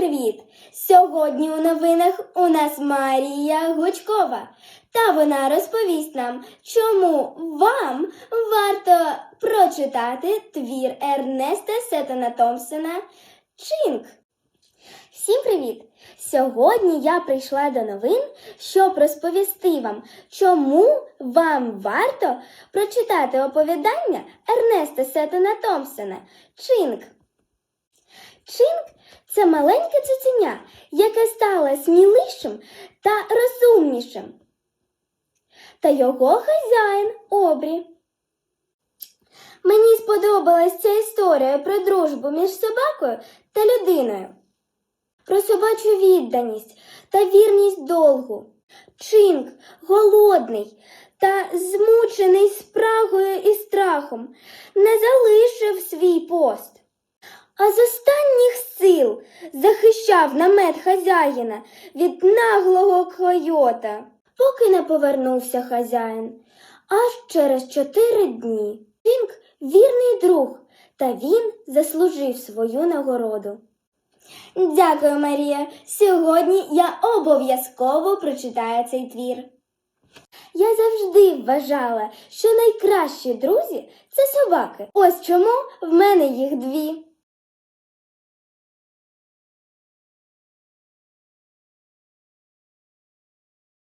привіт! Сьогодні у новинах у нас Марія Гучкова. Та вона розповість нам, чому вам варто прочитати твір Ернеста Сеттона Томпсона Чинк. Всім привіт! Сьогодні я прийшла до новин, щоб розповісти вам, чому вам варто прочитати оповідання Ернеста Сеттона Томпсона. Чинк це маленьке цуценя, яке стало смілішим та розумнішим. Та його хазяїн Обрі. Мені сподобалась ця історія про дружбу між собакою та людиною, про собачу відданість та вірність долгу. Чинк, голодний та змучений спрагою і страхом, не залишив свій пост. А з останніх сил захищав намет хазяїна від наглого койота, поки не повернувся хазяїн. Аж через чотири дні. Пінк вірний друг, та він заслужив свою нагороду. Дякую, Марія. Сьогодні я обов'язково прочитаю цей твір. Я завжди вважала, що найкращі друзі це собаки. Ось чому в мене їх дві.